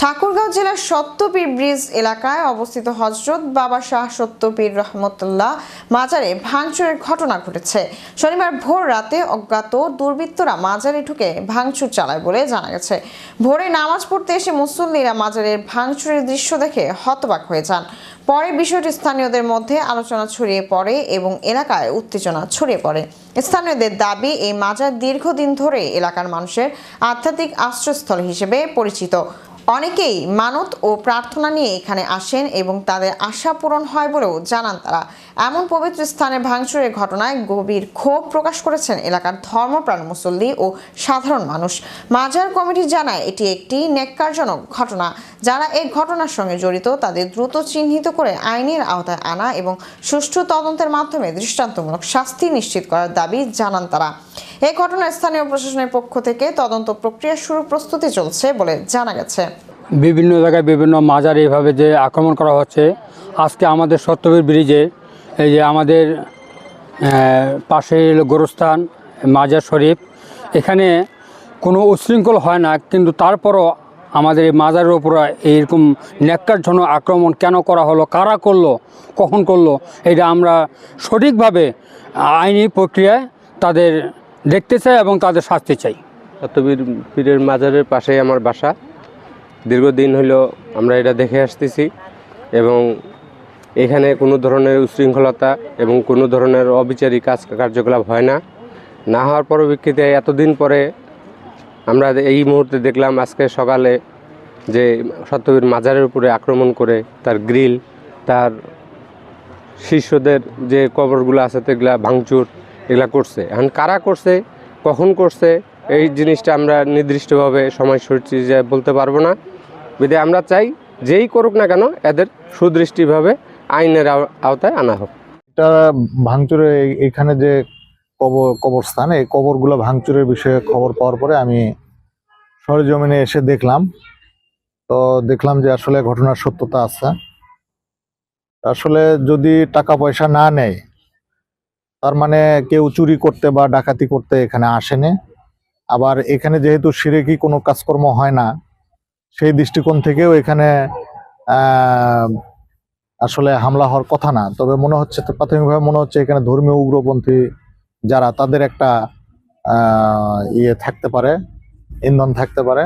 ঠাকুরগাঁও জেলার সত্যপীর ব্রিজ এলাকায় অবস্থিত হজরত বাবা শাহ সত্যপীর রহমতুল্লাহ মাজারে ভাঙচুরের ঘটনা ঘটেছে। শনিবার ভোর রাতে অজ্ঞাত দুর্বৃত্তরা মাজারে ঢুকে ভাঙচুর চালায় বলে জানা গেছে। ভোরে নামাজ পড়তে এসে মুসল্লিরা মাজারের ভাঙচুরের দৃশ্য দেখে হতবাক হয়ে যান। পরে বিষয়টি স্থানীয়দের মধ্যে আলোচনা ছড়িয়ে পড়ে এবং এলাকায় উত্তেজনা ছড়িয়ে পড়ে। স্থানীয়দের দাবি, এই মাজার দীর্ঘদিন ধরে এলাকার মানুষের আধ্যাত্মিক আশ্রয়স্থল হিসেবে পরিচিত। অনেকেই মানত ও প্রার্থনা নিয়ে এখানে আসেন এবং তাদের আশা পূরণ হয় বলেও জানান তারা। এমন পবিত্র স্থানে ভাঙচুরের ঘটনায় গভীর ক্ষোভ প্রকাশ করেছেন এলাকার ধর্মপ্রাণ মুসল্লি ও সাধারণ মানুষ। মাজার কমিটি জানায়, এটি একটি নেককারজনক ঘটনা। যারা এই ঘটনার সঙ্গে জড়িত, তাদের দ্রুত চিহ্নিত করে আইনের আওতায় আনা এবং সুষ্ঠু তদন্তের মাধ্যমে দৃষ্টান্তমূলক শাস্তি নিশ্চিত করার দাবি জানান তারা। এই ঘটনায় স্থানীয় প্রশাসনের পক্ষ থেকে তদন্ত প্রক্রিয়া শুরু প্রস্তুতি চলছে বলে জানা গেছে। বিভিন্ন জায়গায় বিভিন্ন মাজার এইভাবে যে আক্রমণ করা হচ্ছে। আজকে আমাদের সত্যবীর ব্রিজে এই যে আমাদের পাশে গোরস্থান, মাজার শরীফ। এখানে কোনো উশৃঙ্খল হয় না, কিন্তু তারপরও আমাদের এই মাজারের উপর এইরকম ন্যাক্কারজনক আক্রমণ কেন করা হলো, কারা করল, কখন করল, এটা আমরা সঠিকভাবে আইনি প্রক্রিয়ায় তাদের দেখতে চাই এবং তাদের শাস্তি চাই। সত্যবীর পীরের মাজারের পাশেই আমার বাসা। দীর্ঘদিন হলো আমরা এটা দেখে আসতেছি এবং এখানে কোনো ধরনের উশৃঙ্খলতা এবং কোনো ধরনের অবিচারী কাজ কার্যকলাপ হয় না। না হওয়ার পরিপ্রেক্ষিতে এতদিন পরে আমরা এই মুহূর্তে দেখলাম আজকে সকালে যে সত্যবীর মাজারের উপরে আক্রমণ করে তার গ্রিল, তার শিষ্যদের যে কবরগুলো আছে সেগুলা ভাঙচুর, এগুলা করছে। এখন কারা করছে, কখন করছে, এই জিনিসটা আমরা নির্দিষ্টভাবে সময় সূচি যে বলতে পারব না। বিধে আমরা চাই যেই করুক না কেন এদের সুদৃষ্টিভাবে আইনের আও- আওতায় আনা হোক। এটা ভাঙচুরে এইখানে যে কবর কবরস্থান, এই কবরগুলো ভাঙচুরের বিষয়ে খবর পাওয়ার পরে আমি সরেজমিনে এসে দেখলাম। তো দেখলাম যে আসলে ঘটনার সত্যতা আছে। আসলে যদি টাকা পয়সা না নেয়, তার মানে কেউ চুরি করতে বা ডাকাতি করতে এখানে আসেনি। আবার এখানে যেহেতু সিরেকি কোনো কাজকর্ম হয় না সেই দৃষ্টিকোণ থেকেও এখানে আসলে হামলা হওয়ার কথা না। তবে মনে হচ্ছে, প্রাথমিকভাবে মনে হচ্ছে এখানে ধর্মীয় উগ্রপন্থী যারা তাদের একটা ইয়ে থাকতে পারে, ইন্ধন থাকতে পারে।